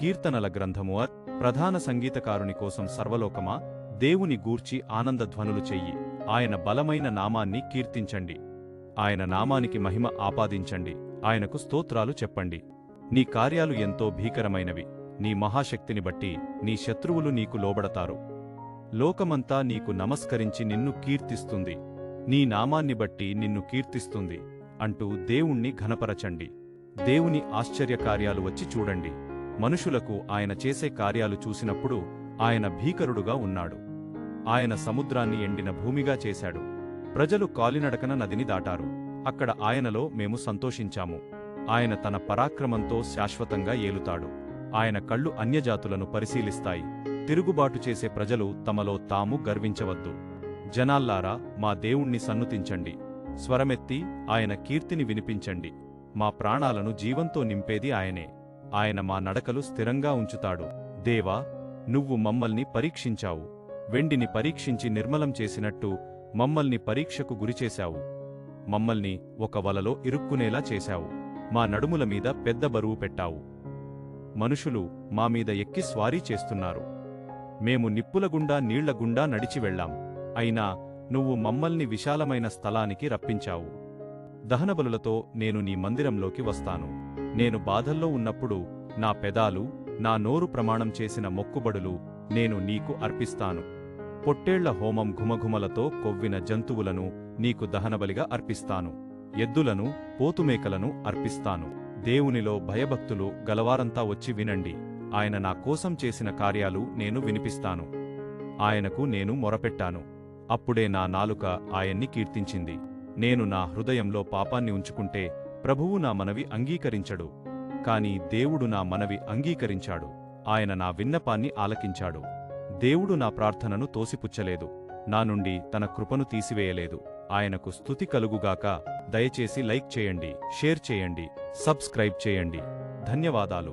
కీర్తనల గ్రంథము అర్ ప్రధాన సంగీతకారుని కోసం సర్వలోకమా దేవుని గూర్చి ఆనందధ్వనులు చెయ్యి. ఆయన బలమైన నామాన్ని కీర్తించండి. ఆయన నామానికి మహిమ ఆపాదించండి. ఆయనకు స్తోత్రాలు చెప్పండి. నీ కార్యాలు ఎంతో భీకరమైనవి. నీ మహాశక్తిని బట్టి నీ శత్రువులు నీకు లోబడతారు. లోకమంతా నీకు నమస్కరించి నిన్ను కీర్తిస్తుంది. నీ నామాన్ని బట్టి నిన్ను కీర్తిస్తుంది అంటూ దేవుణ్ణి ఘనపరచండి. దేవుని ఆశ్చర్యకార్యాలు వచ్చి చూడండి. మనుషులకు ఆయన చేసే కార్యాలు చూసినప్పుడు ఆయన భీకరుడుగా ఉన్నాడు. ఆయన సముద్రాన్ని ఎండిన భూమిగా చేశాడు. ప్రజలు కాలినడకన నదిని దాటారు. అక్కడ ఆయనలో మేము సంతోషించాము. ఆయన తన పరాక్రమంతో శాశ్వతంగా ఏలుతాడు. ఆయన కళ్ళు అన్యజాతులను పరిశీలిస్తాయి. తిరుగుబాటు చేసే ప్రజలు తమలో తాము గర్వించవద్దు. జనాల్లారా మా దేవుణ్ణి సన్నుతించండి. స్వరమెత్తి ఆయన కీర్తిని వినిపించండి. మా ప్రాణాలను జీవంతో నింపేది ఆయనే. ఆయన మా నడకలు స్థిరంగా ఉంచుతాడు. దేవా నువ్వు మమ్మల్ని పరీక్షించావు. వెండిని పరీక్షించి నిర్మలం చేసినట్టు మమ్మల్ని పరీక్షకు గురిచేశావు. మమ్మల్ని ఒక వలలో ఇరుక్కునేలా చేశావు. మా నడుముల మీద పెద్ద బరువు పెట్టావు. మనుషులు మా మీద ఎక్కి స్వారీ చేస్తున్నారు. మేము నిప్పులగుండా నీళ్ళగుండా నడిచి వెళ్ళాం. అయినా నువ్వు మమ్మల్ని విశాలమైన స్థలానికి రప్పించావు. దహనబలులతో నేను నీ మందిరంలోకి వస్తాను. నేను బాధల్లో ఉన్నప్పుడు నా పెదాలు నా నోరు ప్రమాణం చేసిన మొక్కుబడులు నేను నీకు అర్పిస్తాను. పొట్టేళ్ళ హోమం ఘుమఘుమలతో కొవ్విన జంతువులను నీకు దహనబలిగా అర్పిస్తాను. ఎద్దులను పోతుమేకలను అర్పిస్తాను. దేవునిలో భయభక్తులు గలవారంతా వచ్చి వినండి. ఆయన నా కోసం చేసిన కార్యాలు నేను వినిపిస్తాను. ఆయనకు నేను మొరపెట్టాను. అప్పుడే నా నాలుక ఆయన్ని కీర్తించింది. నేను నా హృదయంలో పాపాన్ని ఉంచుకుంటే ప్రభువు నా మనవి అంగీకరించడు. కాని దేవుడు నా మనవి అంగీకరించాడు. ఆయన నా విన్నపాన్ని ఆలకించాడు. దేవుడు నా ప్రార్థనను తోసిపుచ్చలేదు. నా నుండి తన కృపను తీసివేయలేదు. ఆయనకు స్థుతి కలుగుగాక దయచేసి లైక్ చేయండి షేర్ చేయండి సబ్స్క్రైబ్ చేయండి. ధన్యవాదాలు.